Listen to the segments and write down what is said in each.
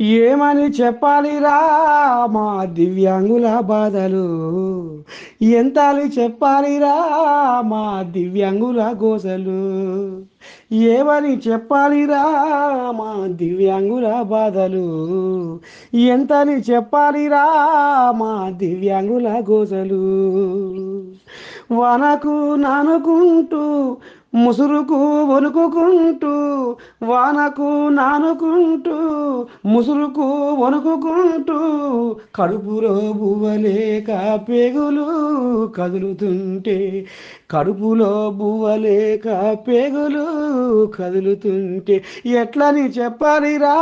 ఏమని చెప్పాలిరా మా దివ్యాంగుల బాధలు? ఎంతని చెప్పాలిరా మా దివ్యాంగుల గోసలు? ఏమని చెప్పాలిరా మా దివ్యాంగుల బాధలు? ఎంతని చెప్పాలిరా మా దివ్యాంగుల గోసలు? వనకు నానుకుంటూ ముసురుకు వణుకుకుంటూ వానకు నానుకుంటూ ముసురుకు వణుకుకుంటూ కడుపులో బువ్వలేక పేగులు కదులుతుంటే కడుపులో బువ్వలేక పేగులు కదులుతుంటే ఎట్లని చెప్పాలిరా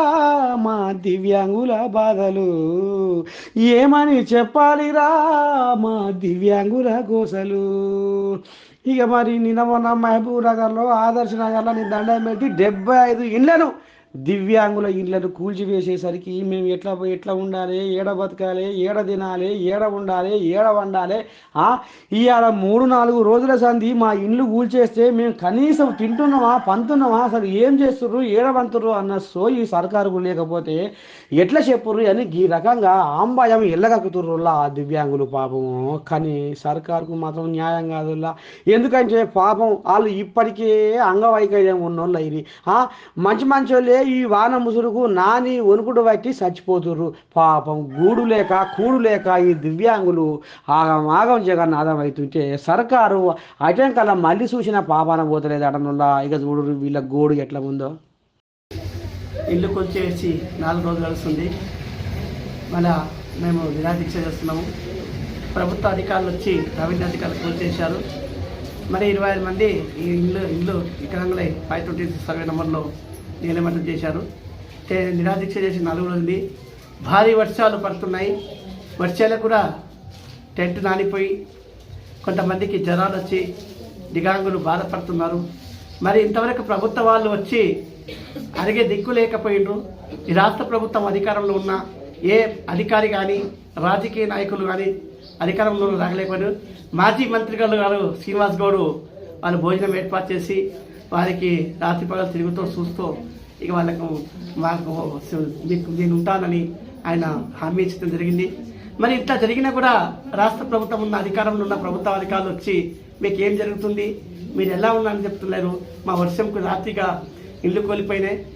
మా దివ్యాంగుల బాధలు? ఏమని చెప్పాలిరా మా దివ్యాంగుల గోసలు? ఇక మరి నిన్న మొన్న మహబూబ్ నగర్లో ఆదర్శ నగర్లో నేను దండం పెట్టి డెబ్బై ఐదు ఇండ్లను దివ్యాంగుల ఇండ్లను కూల్చివేసేసరికి మేము ఎట్లా ఎట్లా ఉండాలి? ఏడ బతకాలి? ఏడ తినాలి? ఏడ ఉండాలి? ఏడ వండాలి? ఇవాళ మూడు నాలుగు రోజుల సంధి మా ఇండ్లు కూల్చేస్తే మేము కనీసం తింటున్నామా పంతున్నామా అసలు ఏం చేస్తుర్రు? ఏడ పంతుర్రు అన్న సోయి సర్కారుకు లేకపోతే ఎట్లా చెప్పుర్రు? అని ఈ రకంగా ఆంబాయం ఎల్లగక్కుతుర్రులా ఆ దివ్యాంగులు పాపము కానీ సర్కారుకు మాత్రం న్యాయం కాదుల్లా. ఎందుకంటే పాపం వాళ్ళు ఇప్పటికే అంగవైకల్యం ఉన్నోళ్ళు ఇది. ఆ, మంచి మంచి వాళ్ళే ఈ వాన ముసురుకు నాని వణుకుడు బట్టి చచ్చిపోతుర్రు. పాపం గూడు లేక కూడు లేక ఈ దివ్యాంగులు ఆగం ఆగం జగన్నాథం అవుతుంటే సర్కారు అటంకల మళ్ళీ చూసిన పాపాన పోతలేదు అటనుల్లా ఇక చూడు వీళ్ళ గోడు ఎట్లా ఉందో. ఇల్లు కొలిచేసి నాలుగు రోజులు గడుస్తుంది. మళ్ళా మేము నిరాదీక్ష చేస్తున్నాము. ప్రభుత్వ అధికారులు వచ్చి రెవెన్యూ అధికారులు చేశారు. మరి ఇరవై ఐదు మంది ఈ ఇల్లు ఇల్లు ఇక్కడ ఫైవ్ ట్వంటీ సర్వే నెంబర్లో నీలమంటం చేశారు. నిరాదీక్ష చేసి నాలుగు రోజులు భారీ వర్షాలు పడుతున్నాయి. వర్షాలు కూడా టెంట్ నానిపోయి కొంతమందికి జ్వరాలు వచ్చి దిగాంగులు బాధపడుతున్నారు. మరి ఇంతవరకు ప్రభుత్వ వాళ్ళు వచ్చి అడిగే దిక్కు లేకపోయిండ్రు. ఈ రాష్ట్ర ప్రభుత్వం అధికారంలో ఉన్న ఏ అధికారి కానీ రాజకీయ నాయకులు కానీ అధికారంలో రాగలేకపోయారు మాజీ మంత్రి గారు గారు శ్రీనివాస్ గౌడ్ వాళ్ళు భోజనం ఏర్పాటు చేసి వారికి రాత్రి పగలు తిరుగుతూ చూస్తూ ఇక వాళ్ళకు మాకు మీకు నేను ఉంటానని ఆయన హామీ ఇచ్చడం జరిగింది. మరి ఇట్లా జరిగినా కూడా రాష్ట్ర ప్రభుత్వం ఉన్న అధికారంలో ఉన్న ప్రభుత్వ అధికారులు వచ్చి మీకు ఏం జరుగుతుంది? మీరు ఎలా ఉన్నారని చెప్తున్నారు? మా వర్షంకు రాత్రిగా ఇల్లు కోల్పోయినాయి.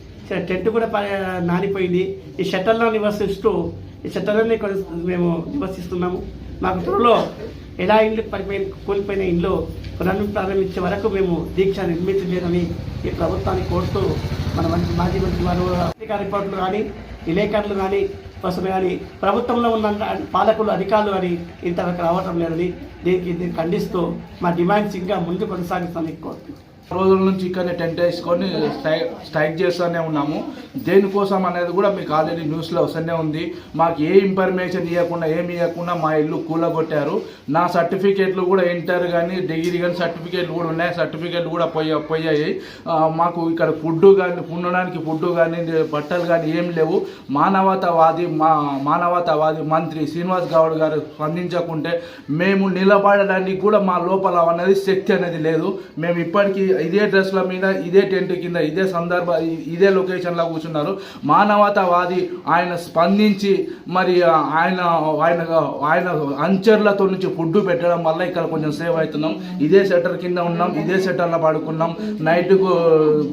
టెంట్ కూడా ప- నానిపోయింది. ఈ షట్టర్లో నివసిస్తూ ఈ షట్టర్లోనే మేము నివసిస్తున్నాము. మాకు త్వరలో ఎలా ఇల్లు పడిపోయిన కోల్పోయిన ఇండ్లు పునర్ని ప్రారంభించే వరకు మేము దీక్ష నిర్మించలేదని ఈ ప్రభుత్వాన్ని కోరుతూ మన మంచి మాజీ మంత్రి వారు అధికార రిపోర్టులు కానీ విలేకరులు కానీ కోసం కానీ ప్రభుత్వంలో ఉన్న పాలకులు అధికారులు కానీ ఇంతవరకు రావటం లేదని దీనికి దీన్ని ఖండిస్తూ మా డిమాండ్స్ ఇంకా ముందు కొనసాగిస్తామని కోరుతున్నాం. రోజుల నుంచి ఇక్కడనే టెంట్ వేసుకొని స్ట్రై- స్ట్రైక్ చేస్తూనే ఉన్నాము. దేనికోసం అనేది కూడా మీకు ఆల్రెడీ న్యూస్లో వస్తూనే ఉంది. మాకు ఏ ఇన్ఫర్మేషన్ ఇవ్వకుండా ఏమి ఇవ్వకుండా మా ఇల్లు కూలగొట్టారు. నా సర్టిఫికేట్లు కూడా ఇంటర్ కానీ డిగ్రీ కానీ సర్టిఫికేట్లు కూడా ఉన్నాయి. సర్టిఫికేట్లు కూడా పోయి పోయాయి. మాకు ఇక్కడ ఫుడ్ కానీ ఉండడానికి ఫుడ్ కానీ బట్టలు కానీ ఏం లేవు. మానవతావాది మా మానవతావాది మంత్రి శ్రీనివాస్ గౌడ్ గారు స్పందించకుంటే మేము నిలబడడానికి కూడా మా లోపల అనేది శక్తి అనేది లేదు. మేము ఇప్పటికీ ఇదే డ్రెస్ల మీద ఇదే టెంట్ కింద ఇదే సందర్భ ఇదే లొకేషన్లో కూర్చున్నారు. మానవతావాది ఆయన స్పందించి మరి ఆయన ఆయన ఆయన అంచర్లతో నుంచి ఫుడ్ పెట్టడం వల్ల ఇక్కడ కొంచెం సేవ్ అవుతున్నాం. ఇదే సెటర్ కింద ఉన్నాం ఇదే సెటర్లో పడుకున్నాం. నైట్కు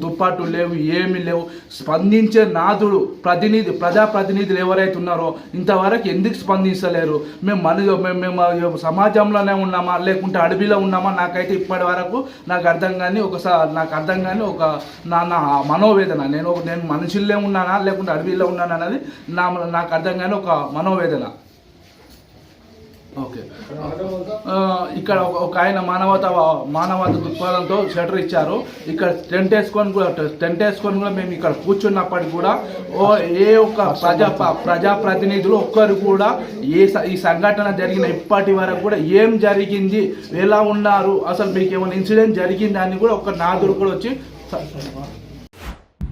దుప్పాట్లు లేవు ఏమి లేవు. స్పందించే నాదుడు ప్రతినిధి ప్రజాప్రతినిధులు ఎవరైతే ఉన్నారో ఇంతవరకు ఎందుకు స్పందించలేరు? మేము మన మేము మేము సమాజంలోనే ఉన్నామా? లేకుంటే అడవిలో ఉన్నామా? నాకైతే ఇప్పటి వరకు నాకు అర్థం కానీ ఒకసారి నాకు అర్థం కానీ ఒక నా నా మనోవేదన. నేను నేను మనుషుల్లో ఉన్నానా లేకుంటే అడవిలో ఉన్నానా అనేది నా నాకు అర్థం కానీ ఒక మనోవేదన. ఓకే. ఇక్కడ ఒక ఒక ఆయన మానవత మానవత దృక్పథంతో షటర్ ఇచ్చారు. ఇక్కడ టెంట్ వేసుకొని కూడా టెంట్ వేసుకొని కూడా మేము ఇక్కడ కూర్చున్నప్పటికి కూడా ఓ ఏ ఒక్క ప్రజా ప్రజాప్రతినిధులు ఒక్కరు కూడా ఏ స- ఈ సంఘటన జరిగిన ఇప్పటి వరకు కూడా ఏం జరిగింది ఎలా ఉన్నారు అసలు మీకు ఏమైనా ఇన్సిడెంట్ జరిగిందా అని కూడా ఒక నాదురు కూడా వచ్చి